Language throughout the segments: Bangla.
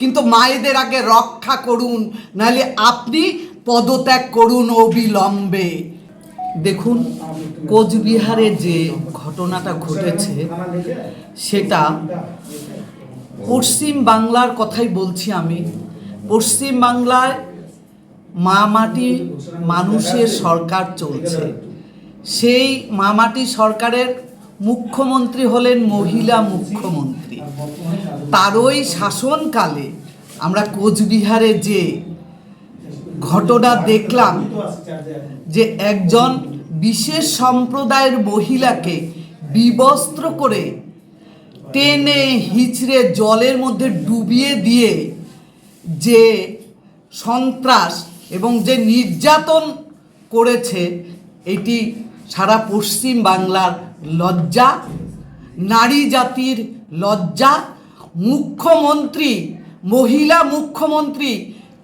কিন্তু মায়েদের আগে রক্ষা করুন, নাহলে আপনি পদত্যাগ করুন অবিলম্বে। দেখুন, কোচবিহারে যে ঘটনাটা ঘটেছে, সেটা পশ্চিম বাংলার কথাই বলছি আমি। পশ্চিম বাংলায় মা মাটি মানুষের সরকার চলছে। সেই মা মাটি সরকারের মুখ্যমন্ত্রী হলেন মহিলা মুখ্যমন্ত্রী। তারই শাসনকালে আমরা কোচবিহারে যে ঘটনা দেখলাম, যে একজন বিশেষ সম্প্রদায়ের মহিলাকে বিবস্ত্র করে টেনে হিচড়ে জলের মধ্যে ডুবিয়ে দিয়ে যে সন্ত্রাস এবং যে নির্যাতন করেছে, এটি সারা পশ্চিম বাংলার লজ্জা, নারী জাতির লজ্জা, মুখ্যমন্ত্রী, মহিলা মুখ্যমন্ত্রী,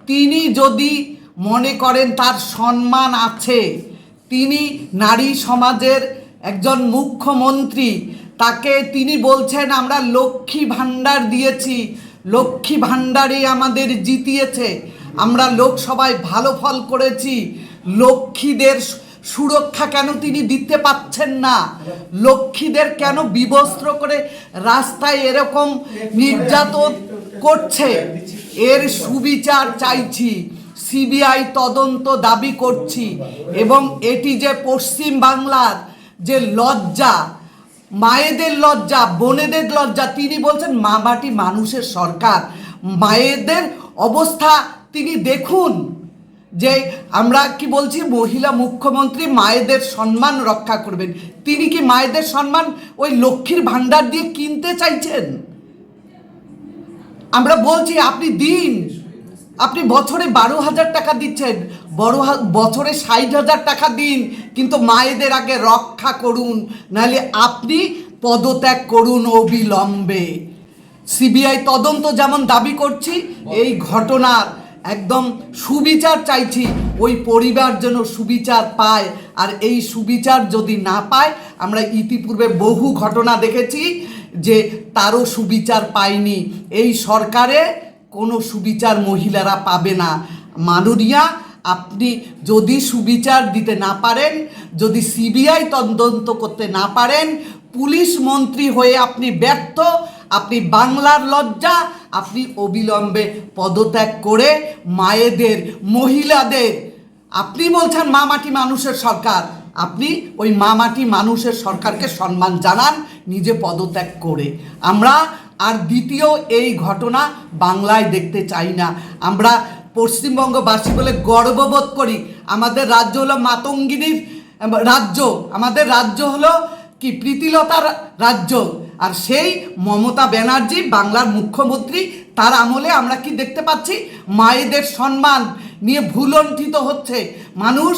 তিনি যদি মনে করেন তার সম্মান আছে, তিনি নারী সমাজের একজন মুখ্যমন্ত্রী, তাকে তিনি বলছেন, আমরা লক্ষ্মী ভাণ্ডার দিয়েছি, লক্ষ্মী ভাণ্ডারে আমাদের জিতিয়েছে, আমরা লোকসভায় ভালো ফল করেছি, লক্ষ্মীদের সুরক্ষা কেন তিনি দিতে পাচ্ছেন না? লক্ষ্মীদের কেন বিবস্ত্র করে রাস্তায় এরকম নির্যাতন করছে? এর সুবিচার চাইছি। সিবিআই তদন্ত দাবি করছি এবং এটি যে পশ্চিম বাংলার যে লজ্জা, মায়েদের লজ্জা, বোনেদের লজ্জা, তিনি বলছেন মা মানুষের সরকার। মায়েদের অবস্থা তিনি দেখুন। যে আমরা কি বলছি, মহিলা মুখ্যমন্ত্রী মায়েদের সম্মান রক্ষা করবেন। তিনি কি মায়েদের সম্মান ওই লক্ষ্মীর ভাণ্ডার দিয়ে কিনতে চাইছেন? আমরা বলছি, আপনি দিন, আপনি বছরে বারো হাজার টাকা দিচ্ছেন, বড় বছরে ষাট হাজার টাকা দিন, কিন্তু মায়েদের আগে রক্ষা করুন, নাহলে আপনি পদত্যাগ করুন অবিলম্বে। সিবিআই তদন্ত যেমন দাবি করছি, এই ঘটনার একদম সুবিচার চাইছি, ওই পরিবার যেন সুবিচার পায়। আর এই সুবিচার যদি না পায়, আমরা ইতিপূর্বে বহু ঘটনা দেখেছি যে তারও সুবিচার পায়নি। এই সরকারে কোনো সুবিচার মহিলারা পাবে না। মাননীয়া, আপনি যদি সুবিচার দিতে না পারেন, যদি সিবিআই তদন্ত করতে না পারেন, পুলিশ মন্ত্রী হয়ে আপনি ব্যর্থ আপনি বাংলার লজ্জা, আপনি অবিলম্বে পদত্যাগ করে মায়েদের, মহিলাদের, আপনি বলছেন মা মাটি মানুষের সরকার, আপনি ওই মা মাটি মানুষের সরকারকে সম্মান জানান, নিজে পদত্যাগ করে। আমরা আর দ্বিতীয় এই ঘটনা বাংলায় দেখতে চাই না। আমরা পশ্চিমবঙ্গবাসী বলে গর্ববোধ করি। আমাদের রাজ্য হলো মাতঙ্গিনীর, রাজ্য। আমাদের রাজ্য হলো কি? প্রীতিলতার রাজ্য। আর সেই মমতা ব্যানার্জি, বাংলার মুখ্যমন্ত্রী, তার আমলে আমরা কি দেখতে পাচ্ছি? মায়েদের সম্মান নিয়ে ভুলণ্ঠিত হচ্ছে। মানুষ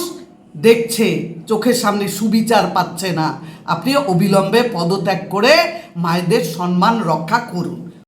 দেখছে, চোখের সামনে সুবিচার পাচ্ছে না। আপনি অবিলম্বে পদত্যাগ করে মায়েদের সম্মান রক্ষা করুন।